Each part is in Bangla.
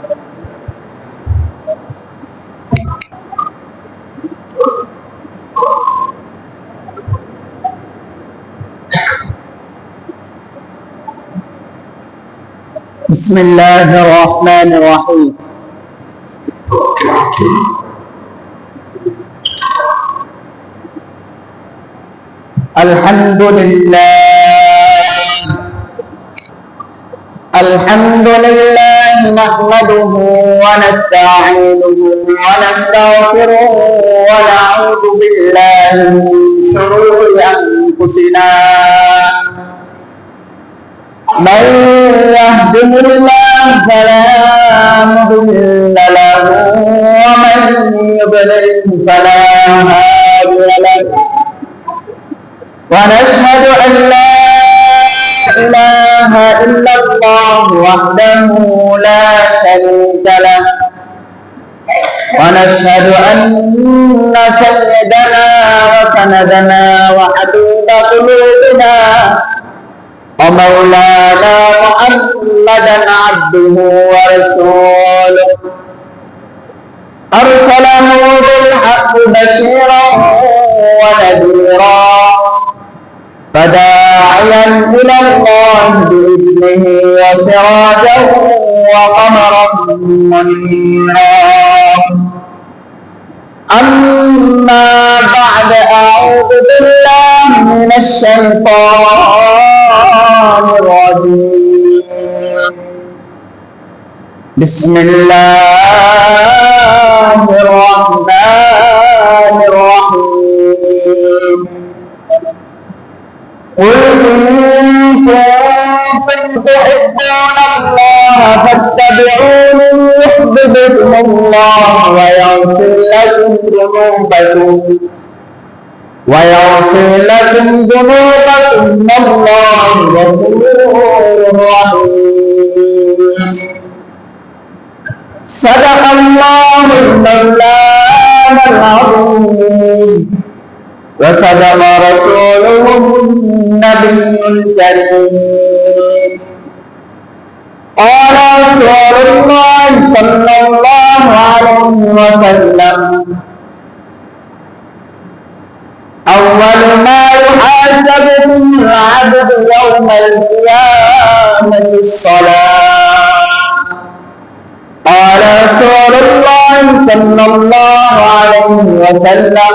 بسم الله الرحمن الرحيم. الحمد لله. الحمد لله. نحمده ونستعينه ونستغفره ونعوذ بالله من شرور انفسنا من يهده الله فلا مضل له ومن يضلل فلا هادي له ونشهد ان لا اله الا الله وحده لا شريك له. ونشهد أن سيدنا وسندنا وحبيب قلوبنا ومولانا محمدا عبده ورسوله. أرسله بالحق بشيرا ونذيرا. فداعيا إلى الله بإذنه وسراجا وقمرا منيرا. أما بعد أعوذ بالله من الشيطان الرجيم. بسم الله الرحمن تحبون الله فاتبعوني يحببكم الله ويغفر لكم ذنوبكم. ويغفر لكم ذنوبكم. والله غفور رحيم. صدق الله المولانا العظيم. وصدق رسوله النبي الكريم. قال رسول الله صلى الله عليه وسلم أول ما يحاسب به العبد يوم القيامة الصلاة. قال رسول الله صلى الله عليه وسلم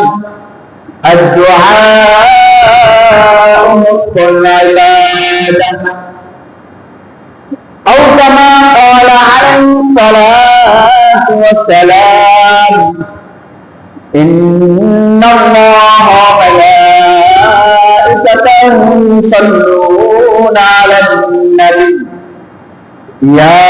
الدعاء مخ العبادة أو كما قال عليه الصلاة والسلام إن الله وملائكته يصلون على النبي. يا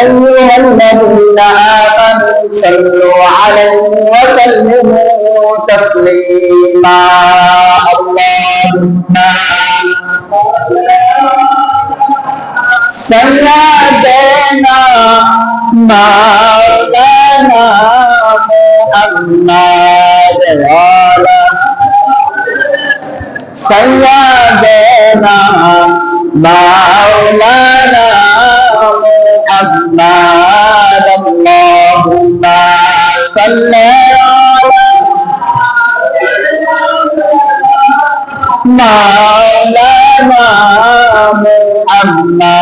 أيها الذين آمنوا صلوا عليه وسلموا تسليما. اللهم सल्ला देना मौलाना मुहम्मद वाला सल्ला देना मौलाना मुहम्मद अल्लाहुम्मा सल्ला मौलाना मुहम्मद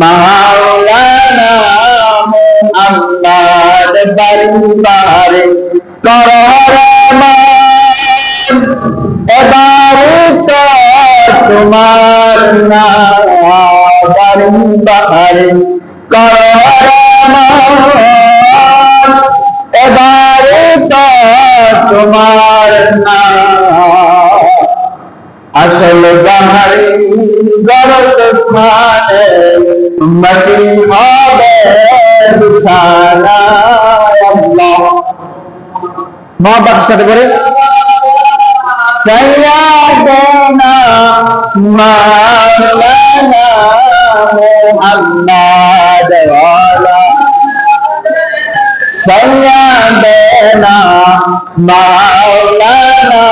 মাওলানা মুহাম্মদ দরবারে করহরমান এবারে তো তোমার মহব্বাতের সাথে করে। সৈয়াদনা মাওলানা মুহাম্মদ ওয়ালা। সৈয়াদনা মাওলানা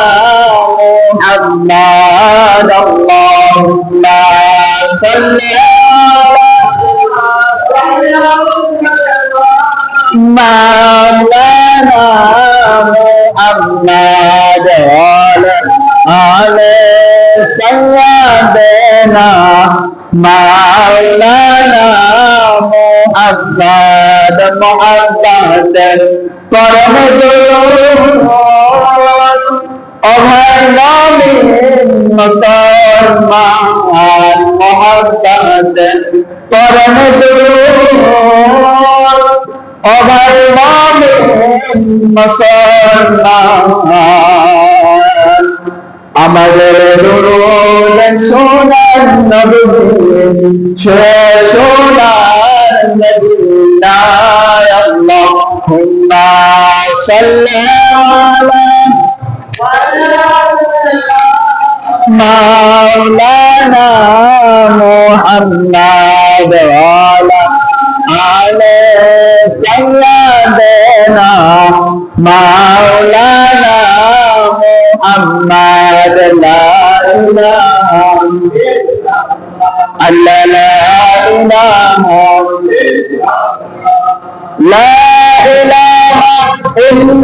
মুহাম্মদ আল্লাহুম্মা سيدنا مولانا محمد محمد পরম অভয় নামে মুসলমান মোহাম্মদ পরম অভয় নামে মুসলমান আমাদের সোনার নবী সে সোনার নবী আল্লাহুম্মা মাওলানা মুহাম্মদ আলা আলে সাল্লাল্লাহু মাওলানা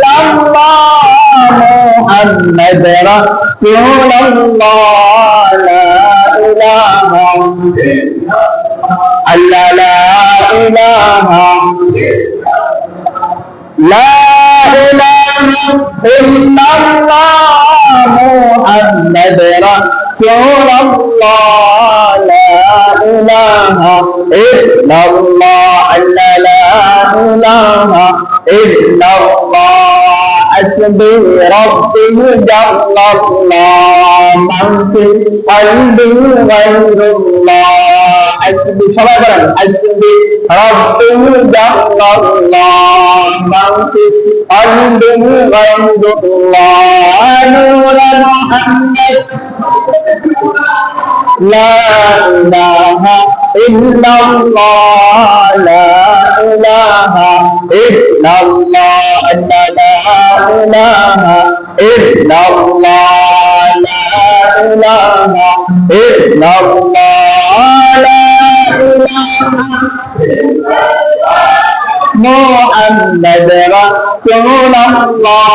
الله محمد رسول الله لا إله ألا لا إله لا إله إلا الله محمد رسول الله لا إله إلا الله لا لا إله إلا الله حسبي ربي جل الله من في قلبي غير الله غير الله نور محمد لا إله إلا الله لا إله إلا الله لا إله إلا الله لا إله إلا الله لا محمد رسول الله لا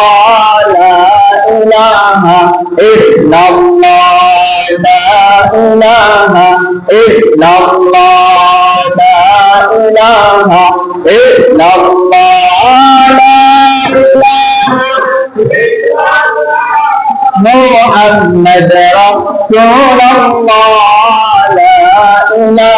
إله إلا الله لا إله إلا الله لا إله إلا الله لا محمد رسول الله لا إله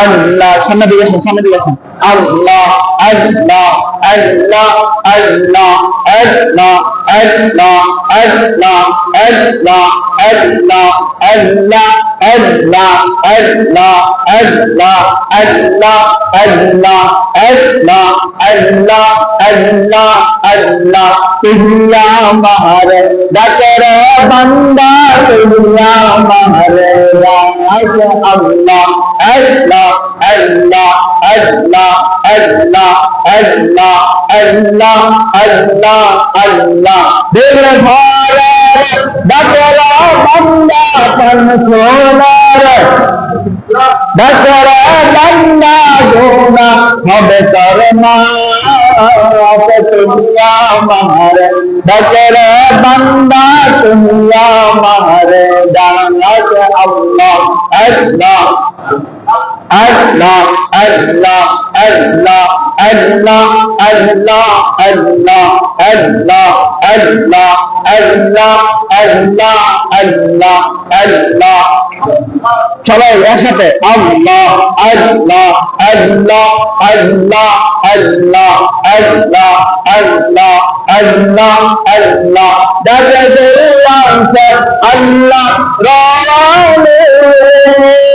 আল্লাহ সামনে দিকে আসুন সামনে দিকে আসুন আল্লাহ Allah Allah Allah Allah Allah Allah Allah Allah Allah Allah Allah Allah Allah Allah Allah Allah Allah আল্লাহ তুমিয়া মার ডাকর বান্দা তুমিয়া মার আল্লাহ Allah Allah Allah Allah Allah Allah Allah আল্লাহ দেখলে ভালো ডাকরা বান্দা তন সোনার ডাকরা বান্দা গোনা হবে করমা दुनिया महर बकर बंदा दुनिया महर दानत अल्लाह अल्लाह আল্লাহ Allah Allah Allah Allah Allah Allah Allah Allah Allah Allah আল্লাহ সবাই একসাথে আল্লাহ Allah Allah Allah Allah Allah Allah Allah আল্লাহ দাদা আল্লাহ রালে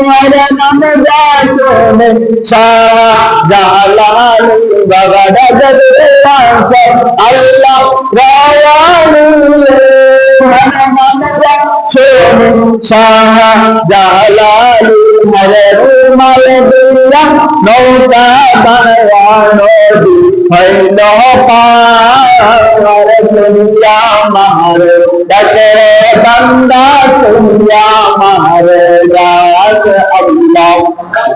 তোমার নাম রাখলে শাহজালাল বাগাডা জগতে আল্লাহ রায়ালু তোমার নাম রাখলে শাহজালাল মরে রুমাল দুরা নৌকা বাড়ানো হইল পার দুনিয়া মার ডাকে বান্দা দুনিয়া মার গা দাও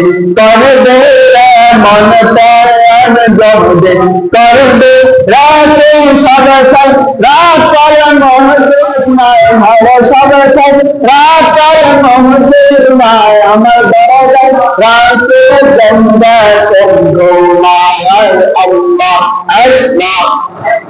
कर दे मन तन गब दे कर दे राते सब सब रात मन माय हर सब सब रात मन माय अमर दर राते गंगा चंदो माय अल्लाह अल्लाह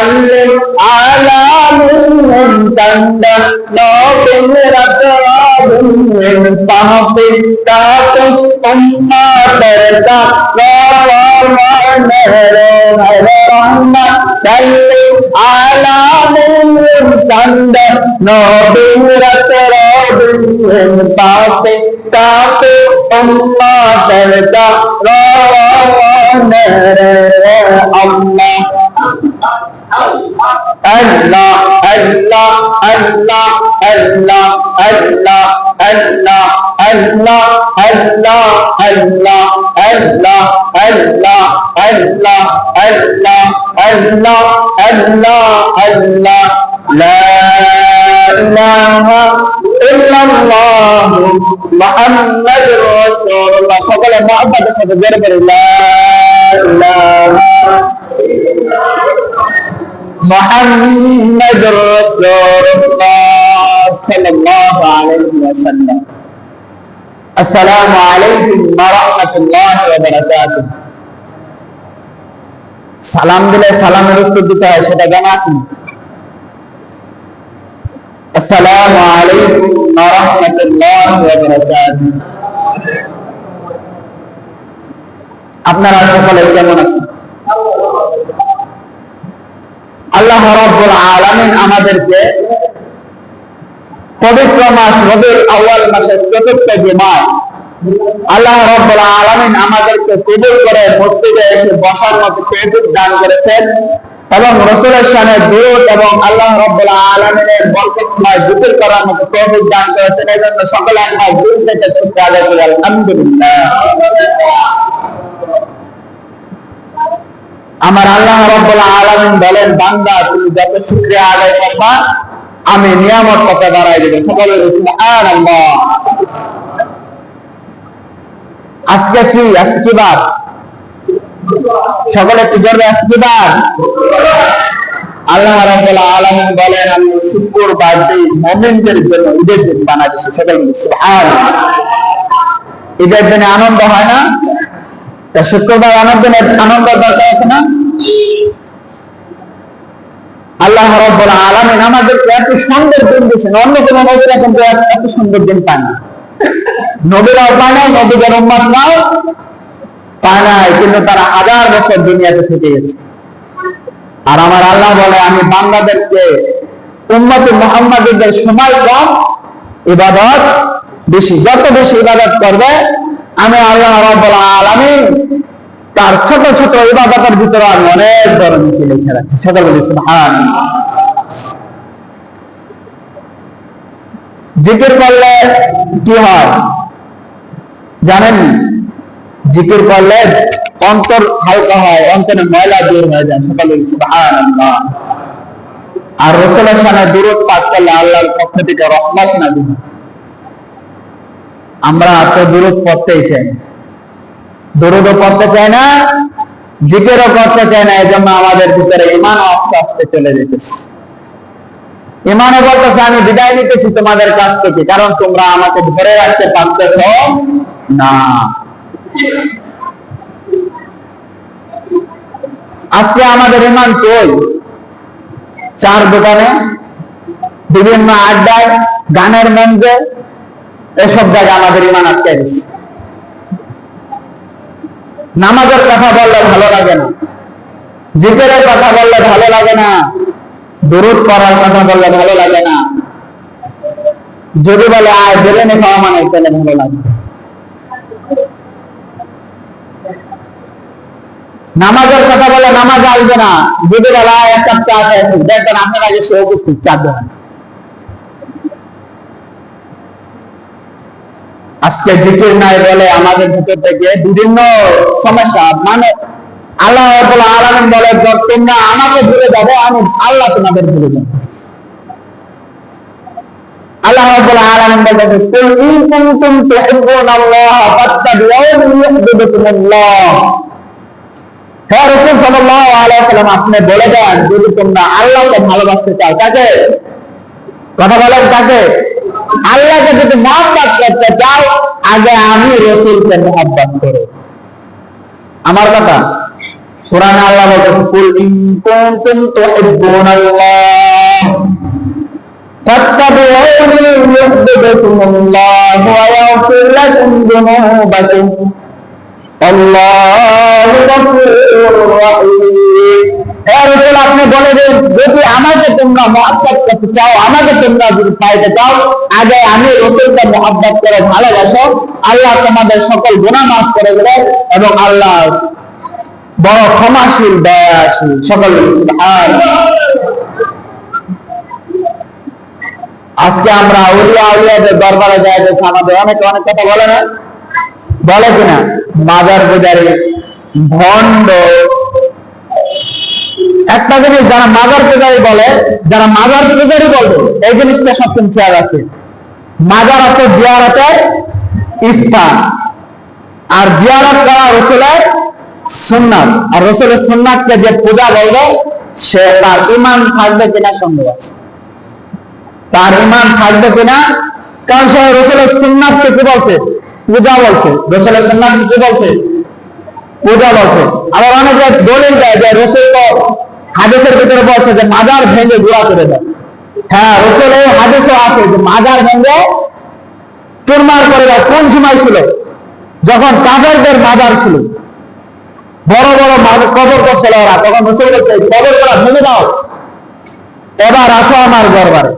صل على منتن نوبل رب من فهف تاتس أمة برتا ووانا هر رحمة صل على منتن نوبل رب من فهف Allah Allah, Allah, Allah, Allah, Allah, Allah, Allah, Allah, Allah, Allah, Allah, Allah, Allah, Allah, Allah, Allah, La ilaha illallah Muhammad Rasulullah সকলে মহব্বতের সাথে জোরে করে লা ইলাহা محمد رسول الله صلى الله عليه وسلم السلام عليكم ورحمة الله وبركاته সালাম দিলে সালামের উত্তর দিতে হয় সেটা জানা আছেন আসসালামু আলাইকুম ওয়া রাহমাতুল্লাহি ওয়া বারাকাতুহু আপনারা সকলে কেমন আছেন আল্লাহ রব্বুল আলামিন আমাদেরকে পবিত্র মাস রবিউল আউয়াল মাসের চতুর্থ জুমায় আল্লাহ রব্বুল আলামিন আমাদেরকে কবুল করে মসজিদে এসে বসার মতো তৌফিক দান করেছেন এবং রসুলের সামনে দূর এবং আল্লাহ রব্বুল আলামিনের বরকতময় জিকির করার মতো তৌফিক দান করেছেন। এই জন্য সকলে আমার দিল থেকে শুক্র আদায় করি আলহামদুলিল্লাহ। আমার আল্লাহ আলামিন বলেন, বান্দা, তুমি যত শুকরিয়া আদায় করবা আমি নিয়ামত কত বাড়াই দেব। সকলে সুবহানাল্লাহ। আজকে কি? আজকে কি বার? সকলে একটু জোরে, আজকে কি বার? আল্লাহ রাব্বুল আলামিন বলেন, আমি শুক্রবার দিন মুমিনদের জন্য ঈদের দিন বানাইছি সকল সুবহানাল্লাহ। ঈদের দিনে আনন্দ হয় না? শুক্রবার আনন্দ আনন্দ দরকার আছে না? আল্লাহ রাব্বুল আলামিন এত সুন্দর দিন দিয়েছেন। অন্য কোন নবীরা কিন্তু এত সুন্দর দিন পায় নবীদের পায় কিন্তু তারা হাজার বছর দুনিয়াতে থেকে গেছে। আর আমার আল্লাহ বলে, আমি বাংলাদেশকে উম্মত মোহাম্মদীদের সময় কম ইবাদত বেশি। যত বেশি ইবাদত করবে আমি আল্লাহ রাব্বুল আলামিন তার ছোট ছোট ইবাদতের ভিতরে আমি অনেক বড় নীতি লিখে রাখছি। সকল বলি, সুবহানাল্লাহ। জিকির করলে কি হয়? জানেন, জিকির করলে অন্তর হালকা হয়, অন্তরে ময়লা দূর হয়ে যায়। সকলে সুবহানাল্লাহ। আর রসুলের সামনে দূরত পাঠ করলে আল্লাহর পক্ষ থেকে রহমত না দিন আমরা তো দূরত পড়তেই চাই না। দরুদও পড়তে চায় না, জিকেরও করতে চাই না এই জন্য আমাদের ভিতরে ইমান আস্তে আস্তে চলে যেতেছে। ইমানও বলতেছে, আমি বিদায় নিতেছি, তোমাদের কাছ থেকে, কারণ তোমরা আমাকে ধরে রাখতে পারতেছ না। আজকে আমাদের ইমান কই? চার দোকানে, বিভিন্ন আড্ডায়, গানের মঞ্চে এসব জায়গায় আমাদের ইমান আটকে গেছে। নামাজের কথা বললে ভালো লাগে না। জিকেরের কথা বললে ভালো লাগে না। দূরত করার কথা বললে ভালো লাগে না। যদি বলে, আয় বিরিয়ানি খাওয়া মানে তাহলে ভালো লাগে নামাজের কথা বলে নামাজ আসবে না। যদি বলে, আয়, এক কাপ চা দেখবেন আপনার আগে সে উপস্থিত চা দেবেন আজকে জিকির নাই বলে আমাদের ভিতর থেকে বিভিন্ন সমস্যা মানে আল্লাহ আলামিন বলে তোমরা আমাকে ভুলে যাবে, আমি আল্লাহ তোমাদের ভুলে যাব। আল্লাহ ইউহিব্বুকুমুল্লাহ। হ্যাঁ আপনি বলে দেন ভালোবাসতে চাও, কাকে? কথা বলেন কাকে? আল্লাহকে যদি মহব্বত করতে চাও আগে আমি রসুলকে মহব্বত করো। আমার কথা কোরআন আল্লাহ বলতেছে, কুল ইন কুনতুম তুহিব্বুনাল্লাহ, ফাত্তাবিউনি ইউহিব্বুকুমুল্লাহ ওয়া ইয়াগফির লাকুম যুনুবাকুম। আপনি বলে দেন, যদি আমাকে তোমরা মহাব্বত করতে চাও, আমাকে তোমরা যদি পাইতে চাও, আগে আমি রসুলকে মহাব্বত করে ভালোবাসো। আল্লাহ তোমাদের সকল গুণা মাফ করে দেবে এবং আল্লাহ বড় ক্ষমাশীল, দয়াশীল সকল আজকে আমরা আউলিয়া আউলিয়াদের দরবারে যাই আমাদের অনেকে অনেক কথা বলে না। বলে কিনা? মাজার পূজারি, ভণ্ড। একটা জিনিস যারা মাজার পূজারি বলে, যারা মাজার পূজারি বলবে, এই জিনিসটা সবসময় খেয়াল রাখে মাজার অর্থ জিয়ারতের স্থান। আর জিয়ারত করা রসুলের সুন্নাত। আর রসুলের সুন্নাতকে যে পূজা বলবে, সে তার ইমান থাকবে কিনা সন্দেহ আছে। তার ইমান থাকবে কিনা? কারণ সে রসুলের সুন্নাতকে কি বলছে? পূজা বলছে রসুলের সুন্নাত কি বলছে? পূজা বলছে। আবার অনেকে দলিল দেয় যে রসুল তো হাদিসের ভিতরে বলছে যে মাজার ভেঙে গুড়া করে দেয়। হ্যাঁ রসুল এই হাদিসও আছে যে মাজার ভেঙে চুরমার করে দেয়। কোন সময় ছিল? যখন কাফেরদের মাজার ছিল। বড় বড় কবর করছিল ওরা। তখন রসুল বলছে কবর করা ভেঙে দাও। এবার আসো আমার দরবারে।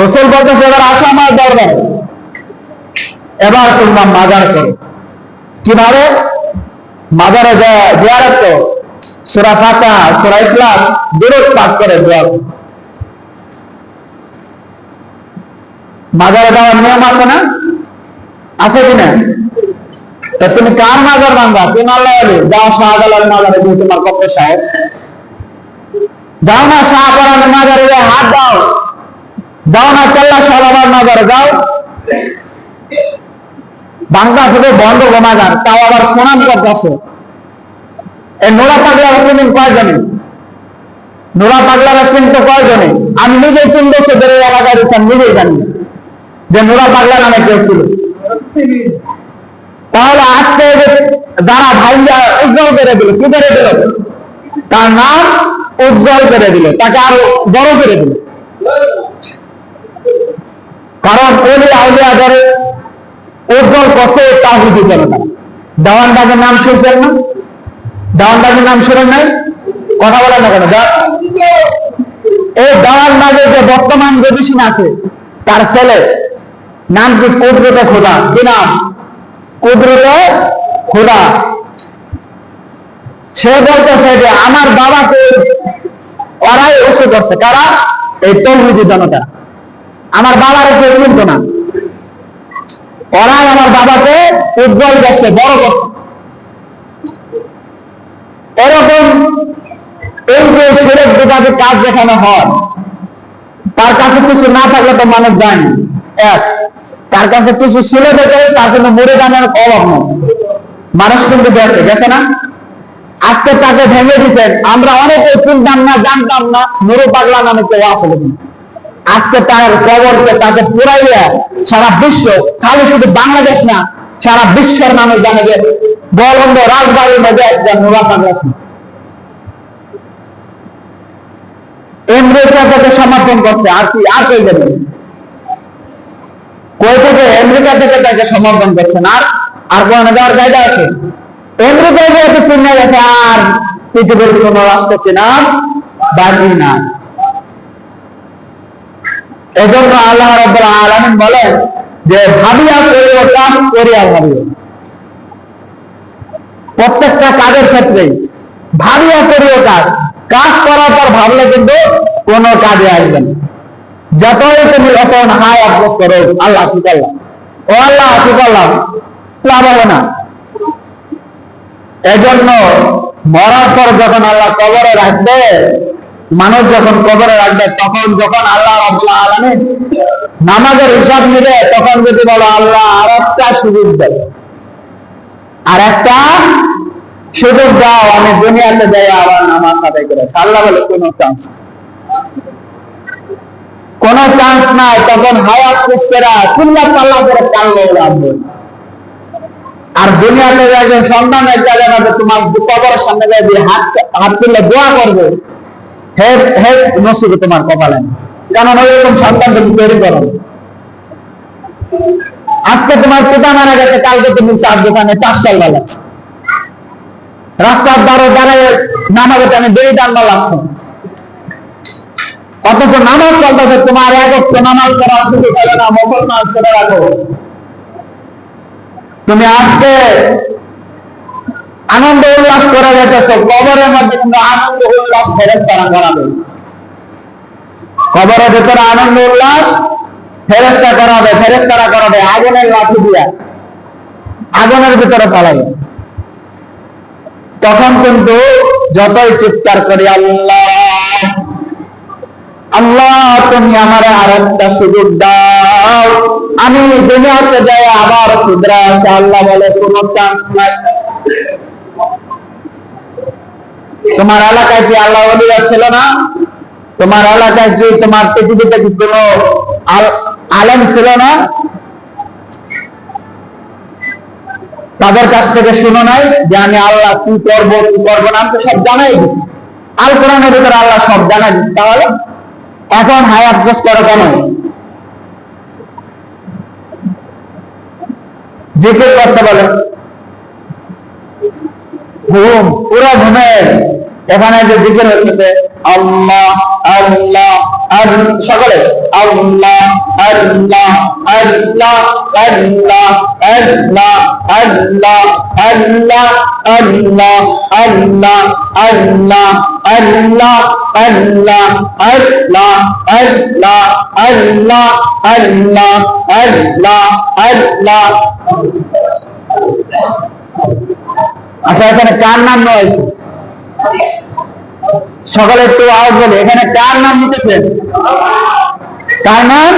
রসুল বলতেছে, এবার আসো আমার দরবারে। এবার তোমরা মাজার করো। কীভাবে? মাজারে জিয়ারত করো সুরা ফাতা সুরা ইখলাস দূরত পাঠ করে দোয়া মাজারে যাওয়ার নিয়ম আছে না? আছে কিনা তা তুমি কার মাজার বান্ধা তুমি আল্লাহ আলী যাও শাহজালাল মাজারে দিয়ে তোমার কত সাহেব। যাও না শাহপরানের মাজারে হাত দাও। যাও না কেল্লা শাহবাবার মাজারে যাও। বাংলা শুধু বন্ধ গোমাগার, তাও আবার সোনাম করতেছে এই নোরা পাগলা চিনেন কয়জনে নোরা পাগলারা চিনতে কয়জনে আমি নিজেই তিন বছর ধরে এলাকায় রয়েছেন নিজেই জানি যে নোরা পাগলা নামে কেউ ছিল। তাহলে আজকে যারা ভাইয়া উজ্জ্বল করে দিল, কি করে দিল? তার নাম উজ্জ্বল করে দিল, তাকে আরও বড় করে দিল। কারণ ওলি আউলিয়াদের উজ্জ্বল করছে তাহিদি জনতা দেওয়ানবাগের নাম শুনছেন না? দেওয়ানবাগের নাম শুনেন নাই? কথা বলেন না কেন? এই দেওয়ানবাগের যে বর্তমান গতিশীল আছে, তার ছেলে নাম কি? কুদরতে খোদা। কি নাম? কুদরতে খোদা। সে বলতেছে যে আমার বাবাকে ওরাই উঁচু করছে। কারা? এই তৌহিদি জনতা। আমার বাবার কেউ চিনত না। ওরাই আমার বাবাকে উজ্জ্বল করছে, বড় করছে। এরকম এই যে ছেলের দুটাকে কাজ দেখানো হয়, তার কাছে কিছু না থাকলে তো মানুষ জানি। এক, তার কাছে কিছু ছিল দেখে তার জন্য মরে দানের অভাব নেই। মানুষ কিন্তু গেছে গেছে না? আজকে তাকে ভেঙে দিচ্ছেন আমরা অনেকে চিনতাম না, জানতাম না, নুরু পাগলা নামে কেউ আসলে না। আজকে তার কবরকে তাকে পুরাইয়া সারা বিশ্ব, খালি শুধু বাংলাদেশ না, সারা বিশ্বের মানুষ জানে যে বলন্দ রাজবাড়ির মধ্যে একটা নুরা পাগলা আমেরিকা সমর্থন করছে, আর কি, আর যাবে কই থেকে? আমেরিকা থেকে তাকে সমর্থন করছেন আর আর কোন যাওয়ার জায়গা আছে? আমেরিকায় যেহেতু শূন্য গেছে, আর পৃথিবীর কোন রাষ্ট্র চেনার বাকি না এজন্য আল্লাহ রব্বুল আলামিন বলেন যে ভাবিয়া করিও, কাজ করিয়া ভাবিও। প্রত্যেকটা কাজের ক্ষেত্রেই ভাবিয়া করিও কাজ। কাজ করার পর ভাবলে কিন্তু কোনো কাজে আসবে না। যতই তুমি এখন হাই আফসোস করো, আল্লাহ কি করলাম? ও আল্লাহ কি করলাম? লাভ হবে না। এজন্য মরার পর যখন আল্লাহ কবরে রাখবে মানুষ যখন কবরে রাখবে, তখন যখন আল্লাহ নামাজের হিসাব নিবে, তখন যদি বলো, আল্লাহ আর একটা সুযোগ দেয় আর একটা সুযোগ দাও, আমি দুনিয়াতে যাই, আবার নামাজ আদায় করে। আল্লাহ বলে, কোনো চান্স কোন চান্স নাই। তখন হাওয়া পুষ্কেরা চিল্লা পাল্লা করে কানলো রাখবে আর দুনিয়াতে একজন সন্তান এক জায়গায় যাবে তোমার কবরের সামনে যাই হাত হাত তুললে দোয়া করবে। হে হে নসিবে তোমার কপালে। কারণ ওইরকম সন্তান তুমি তৈরি করো। আজকে তোমার পিতা মারা গেছে, কালকে তুমি চার দোকানে চাষ চালবা লাগছে রাস্তার দ্বারে দাঁড়ায় নামাজে আমি বেড়ি টানবা লাগছে অথচ নামাজ চলতেছে তোমার এক অক্ষ নামাজ করা শুরু না মকল করে রাখো তুমি আজকে আনন্দ উল্লাস করে যেতেছো কবরের মধ্যে কিন্তু আনন্দ উল্লাস ফেরত তারা করাবে। কবরের ভিতরে আনন্দ উল্লাস ফেরেস্তা করাবে ফেরেস্তারা করাবে, আগুনের লাঠি দিয়া। আগুনের ভিতরে পালাবে। তখন কিন্তু যতই চিৎকার করি, আল্লাহ আল্লাহ, তুমি আমার আর একটা সুযোগ দাও। আমি দুনিয়াতে যাই, আবার আছে আল্লাহ বলে, কোন চান্স নাই। তোমার এলাকায় কি আল্লাহ অলিরা ছিল না? তোমার এলাকায় কি তোমার পৃথিবীতে কি কোন আল- আলেম ছিল না? তাদের কাছ থেকে শুনো নাই যে আমি আল্লাহ কি করব কি করব না তো সব জানাই আল কোরআনের ভিতরে আল্লাহ সব জানাই তাহলে? এখন হাই আফসোস করো কেন? জিকির করতে বলে ঘুম পুরো ঘুমের এখানে যে জিকির হচ্ছে আল্লাহ আল্লাহ আল- সকলে আল্লাহ Allah Allah Allah Allah Allah Allah Allah Allah Allah Allah Allah Allah Allah Allah Allah Allah আল্লাহ আচ্ছা এখানে কার নাম নেওয়া হয়েছে? সকলে একটু আওয়াজ বলে, এখানে কার নাম নিতেছেন কার নাম?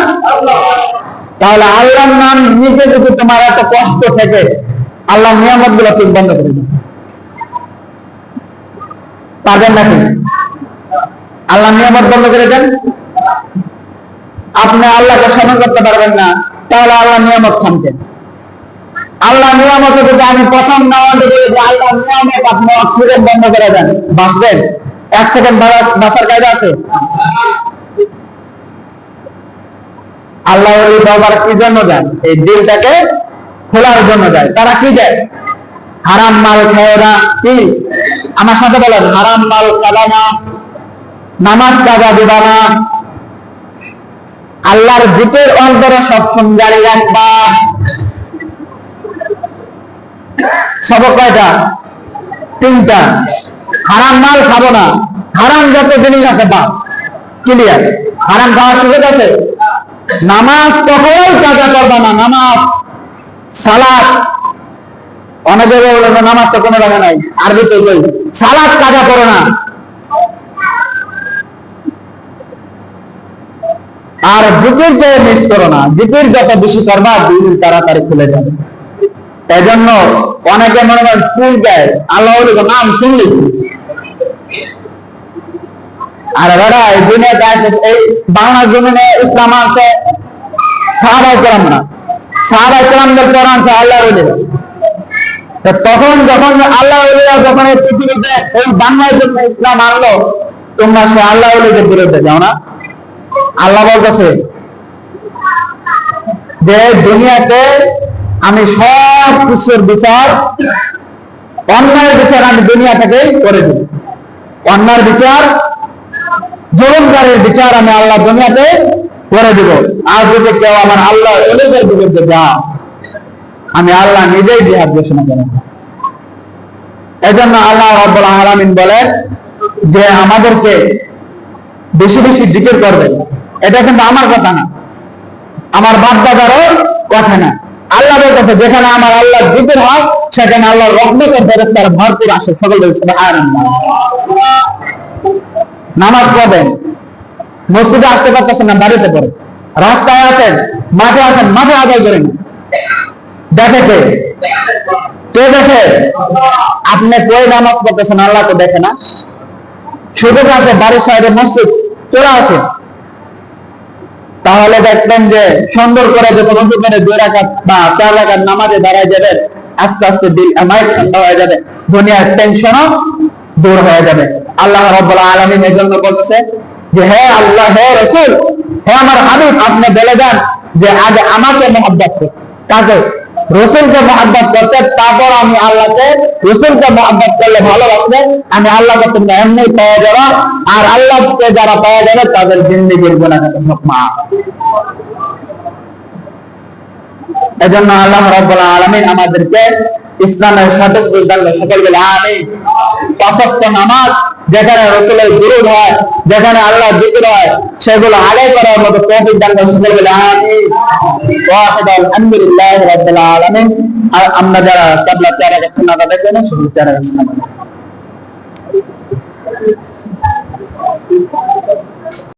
তাহলে আল্লাহর নাম নিতে যদি তোমার এত কষ্ট থেকে আল্লাহ নিয়ামতগুলো তুমি বন্ধ করে দিন পারবেন নাকি? আল্লাহ নিয়ামত বন্ধ করে দেন? আপনি আল্লাহকে স্মরণ করতে পারবেন না, তাহলে আল্লাহ নিয়ামত খানকে আল্লাহ নিয়ামত যদি আমি প্রথম নামাজ আল্লাহ নিয়ামত আপনি অক্সিজেন বন্ধ করে দেন। বাঁচবেন। এক সেকেন্ড বাঁচার কায়দা আছে? আল্লাহ বাবার কি জন্য দেন? এই দিলটাকে খোলার জন্য যায় তারা কি দেয়? হারাম মাল খায় না কি? আমার সাথে বলেন, হারাম মাল খাবা না, নামাজ কাজা দিবা না। আল্লাহর জিতের অন্তরে সবসময় জারি রাখবা তিনটা। হারাম মাল খাব না। হারাম যত জিনিস আছে বা ক্লিয়ার হারাম খাওয়ার সুযোগ আছে? নামাজ কাজা করবা না, নামাজ, সালাদ। নামাজ তো কোনো নাই সালাদ কাজা করো না। আর জিকির মিস করো না। জিকির যত বেশি করবা দিন তাড়াতাড়ি খুলে যাবে। অনেকে মনে করেন ফুল দেয়। আল্লাহ নাম শুনলি? আর এই দুনিয়াতে এই জমিনে ইসলাম আছে সাহাবাই করাম না। সাহাবাই করামদের আল্লাহ তখন যখন আল্লাহ যখন এই পৃথিবীতে এই বাংলার জন্য ইসলাম আনলো, তোমরা সে আল্লাহ বিরুদ্ধে যাও না। আল্লাহ বলতেছে যে দুনিয়াতে আমি সব কিছুর বিচার, অন্যায়ের বিচার আমি দুনিয়া থেকে করে দিই অন্যার বিচার, জুলুমকারীর বিচার আমি আল্লাহ দুনিয়াতে করে দিব। আর যদি কেউ আমার আল্লাহ এলেদের বিরুদ্ধে যা আমি আল্লাহ নিজেই জিহাদ ঘোষণা করেন এজন্য আল্লাহ রব্বুল আলামিন বলেন যে আমাদেরকে বেশি বেশি জিকির করবে এটা কিন্তু আমার কথা না। আমার বাপ দাদারও কথা না। আল্লাহ বলতেছে যেখানে আমার আল্লাহ জিকির হয়, সেখানে আল্লাহর রহমতের ফেরেশতারা ভরপুর আসে। সকল নামাজ পড়বেন। মসজিদে আসতে পারতেছেন না, বাড়িতে পড়ে। রাস্তায় আছেন, মাঠে আছেন, মাঠে আদায় করেন। দেখে কে? কে দেখে? আপনি কই নামাজ পড়তেছেন আল্লাহ তো দেখে না। সুযোগ আছে বাড়ির সাইডে মসজিদ, চলে আসে। তাহলে দেখবেন যে সুন্দর করে যে কোনো করে দুই রাখাত বা চার রাখাত নামাজে দাঁড়ায় যাবেন আস্তে আস্তে দিল মাইক ঠান্ডা হয়ে যাবে, দুনিয়ার টেনশনও দূর হয়ে যাবে। আল্লাহ রব্বুল আলমিন এই জন্য বলতেছে যে, হে আল্লাহ, হে রসুল, হে আমার হাবিব, আপনি বলে যান যে আগে আমাকে মহব্বত কাকে রসুলকে মহাব্বত করতে, তারপর আমি আল্লাহকে, রসুলকে মহাব্বত করলে ভালোবাসবে, আমি আল্লাহকে তুমি এমনি পাওয়া যাবে, আর আল্লাহকে যারা পাওয়া যাবে, তাদের জিন্দিগির গুণাগাতে সব মা এজন্য আল্লাহ রব্বুল আলামিন আমাদেরকে ইসলামের সঠিক বুঝদান সকল বলে আমি পাঁচক্ত নামাজ যেখানে রসুলের বিরোধ হয়, যেখানে আল্লাহ জিকির হয়, সেগুলো আদায় করার মতো তৌফিক দান করে সকল বলে আমি আলহামদুলিল্লাহ রাব্বিল আলামিন। আর আমরা যারা তাবলা চারা গাছ না দেখবেন শুধু চারা গাছ না